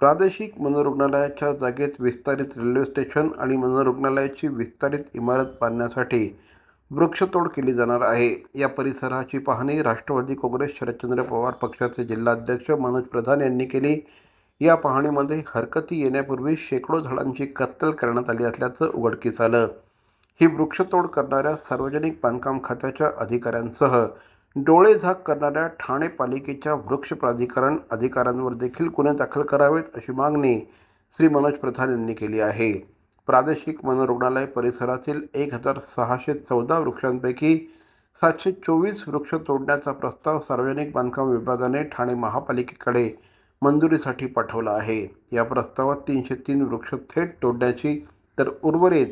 प्रादेशिक मनोरुग्णालयाच्या जागेत विस्तारित रेल्वे स्टेशन आणि मनोरुग्णालयाची विस्तारित इमारत बांधण्यासाठी वृक्षतोड केली जाणार आहे. या परिसराची पाहणी राष्ट्रवादी काँग्रेस शरदचंद्र पवार पक्षाचे जिल्हाध्यक्ष मनोज प्रधान यांनी केली. या पाहणीमध्ये हरकती येण्यापूर्वी शेकडो झाडांची कत्तल करण्यात आली असल्याचं उघडकीस आलं. ही वृक्षतोड करणाऱ्या सार्वजनिक बांधकाम खात्याच्या अधिकाऱ्यांसह डोळे झाक करणाऱ्या ठाणे पालिकेच्या वृक्ष प्राधिकरण अधिकाऱ्यांवर देखील गुन्हे दाखल करावेत अशी मागणी श्री मनोज प्रधान यांनी केली आहे. प्रादेशिक मनोरुग्णालय परिसरातील एक हजार सहाशे चौदा वृक्षांपैकी सातशे चोवीस वृक्ष तोडण्याचा प्रस्ताव सार्वजनिक बांधकाम विभागाने ठाणे महापालिकेकडे मंजुरीसाठी पाठवला आहे. या प्रस्तावात तीनशे तीन वृक्ष थेट तोडण्याची तर उर्वरित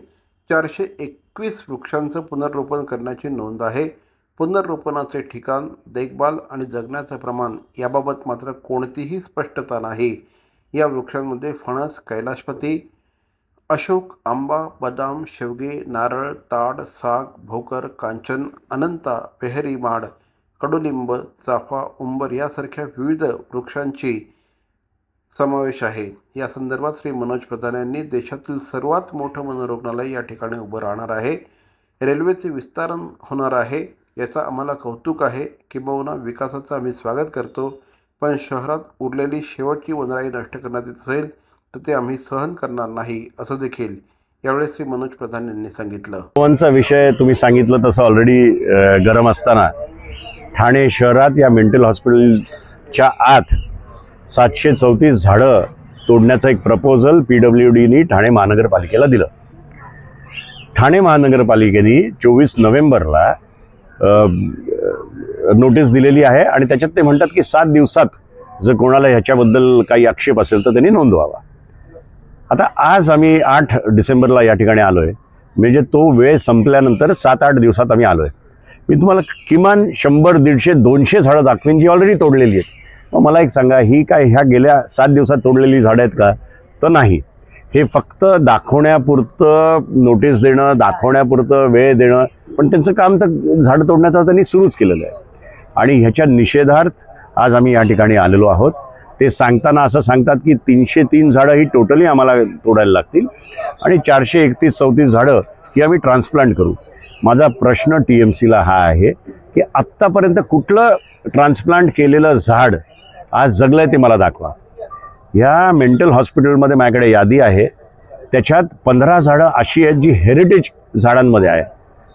चारशे एकवीस वृक्षांचं पुनर्रोपण करण्याची नोंद आहे. पुनर्रोपणाचे ठिकाण देखभाल आणि जगण्याचं प्रमाण याबाबत मात्र कोणतीही स्पष्टता नाही. या वृक्षांमध्ये फणस कैलाशपती अशोक आंबा बदाम शेवगे नारळ ताड साग भोकर कांचन अनंता पेहरी माड कडुलिंब चाफा उंबर यासारख्या विविध वृक्षांची समावेश आहे. या संदर्भात श्री मनोज प्रधान यांनी देशातील सर्वात मोठं मनोरुग्णालय या ठिकाणी उभं राहणार आहे. रेल्वेचे विस्तारण होणार आहे. याचा आम्हाला कौतुक आहे किंबहुना विकासाचं आम्ही स्वागत करतो. पण शहरात उरलेली शेवटची वनराई नष्ट करण्यात येत असेल तर ते आम्ही सहन करणार नाही असं देखील यावेळी श्री मनोज प्रधान यांनी सांगितलं. वनचा विषय तुम्ही सांगितलं तसं ऑलरेडी गरम असताना. ठाणे शहरात या मेंटल हॉस्पिटलच्या आत सातशे चौतीस झाडं तोडण्याचं एक प्रपोजल पी डब्ल्यू डीनी ठाणे महानगरपालिकेला दिलं. ठाणे महानगरपालिकेने चोवीस नोव्हेंबरला नोटीस दिलेली आहे आणि त्याच्यात ते म्हणतात की सात दिवसात जर कोणाला ह्याच्याबद्दल काही आक्षेप असेल तर त्यांनी नोंदवावा. आता आज आम्ही आठ डिसेंबरला या ठिकाणी आलो आहे म्हणजे तो वेळ संपल्यानंतर सात आठ दिवसात आम्ही आलो आहे मी तुम्हाला किमान शंभर दीडशे दोनशे झाडं दाखवीन जी ऑलरेडी तोडलेली आहेत. मग मला एक सांगा ही काय ह्या गेल्या सात दिवसात तोडलेली झाडं आहेत का? तर नाही. हे फक्त दाखवण्यापुरतं नोटीस देणं दाखवण्यापुरतं वेळ देणं पण त्यांचं काम तर झाडं तोडण्याचं त्यांनी सुरूच केलेलं आहे. आणि ह्याच्या निषेधार्थ आज आम्ही या ठिकाणी आलेलो आहोत. ते सांगताना असं सांगतात की तीनशे तीन झाडं ही टोटली आम्हाला तोडायला लागतील आणि चारशे एकतीस चौतीस झाडं ही आम्ही ट्रान्सप्लांट करू. माझा प्रश्न टी एम सीला हा आहे की आत्तापर्यंत कुठलं ट्रान्सप्लांट केलेलं झाड आज जगलं आहे ते मला दाखवा. ह्या मेंटल हॉस्पिटलमध्ये माझ्याकडे यादी आहे. त्याच्यात पंधरा झाडं अशी आहेत जी हेरिटेज झाडांमध्ये आहे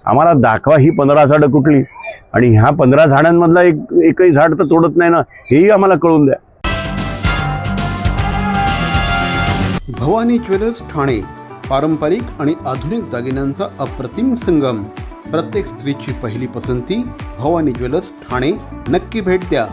आम्हाला दाखवा ही पंधरा झाडं कुठली. आणि ह्या पंधरा झाडांमधलं एक एकही झाड तर तोडत नाही ना हेही आम्हाला कळून द्या. भवानी ज्वेलर्स ठाणे पारंपरिक आणि आधुनिक दागिन्यांचा अप्रतिम संगम. प्रत्येक स्त्रीची पहिली पसंती भवानी ज्वेलर्स ठाणे. नक्की भेट द्या.